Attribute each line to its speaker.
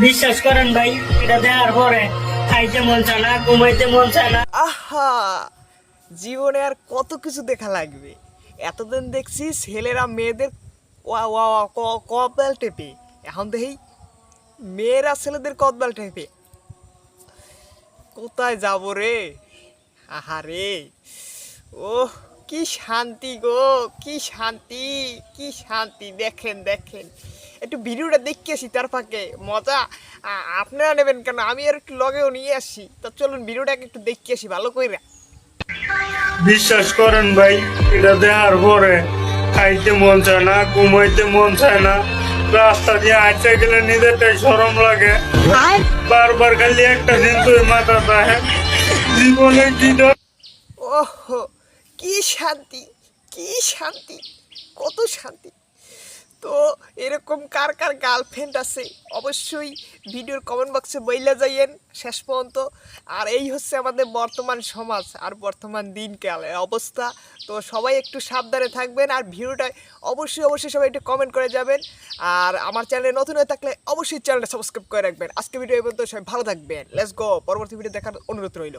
Speaker 1: বিশ্বাস করেন ভাই, এটা দেওয়ার পরে খাইতে মন চায় না, ঘুমাইতে মন চায় না।
Speaker 2: আহা! জীবনে আর কত কিছু দেখা লাগবে। এতদিন দেখছি ছেলেরা মেয়েদের ওয়া কপাল টেপে। এখন দেখি মেয়েরা ছেলেদের কপাল টেপে। কোথায় যাব রে? আহারে! ও কি শান্তি গো, কি শান্তি কি শান্তি। দেখেন দেখেন। একটু ভিডিওটা দেখে আসি তার ফাঁকে। মজা। আপনারা নেবেন কেন? আমি আর একটু লগেও নিয়ে আসি। তো চলুন ভিডিওটাকে একটু দেখে আসি ভালো করে
Speaker 1: বিশ্বাস করেন ভাই এটা দেওয়ার পরে খাইতে মন চায় না ঘুমাইতে মন চায় না। রাস্তা দিয়ে আইতে গেলে নিজেরটাই সরম লাগে। বারবার খালি একটা চিন্তাই মাথা থাকে জীবনে কি
Speaker 2: ওহো কি শান্তি কি শান্তি কত শান্তি। তো এরকম কার কার গার্লফ্রেন্ড আছে, অবশ্যই ভিডিওর কমেন্ট বক্সে বইলে যাইয়েন শেষ পর্যন্ত। আর এই হচ্ছে আমাদের বর্তমান সমাজ আর বর্তমান দিনকালের অবস্থা। তো সবাই একটু সাবধানে থাকবেন আর ভিডিওটা অবশ্যই অবশ্যই সবাই একটু কমেন্ট করে যাবেন। আর আমার চ্যানেলে নতুন হয়ে থাকলে অবশ্যই চ্যানেলটা সাবস্ক্রাইব করে রাখবেন। আজকে ভিডিও এই পর্যন্ত, সবাই ভালো থাকবেন। লেটস গো পরবর্তী ভিডিও দেখার অনুরোধ রইল।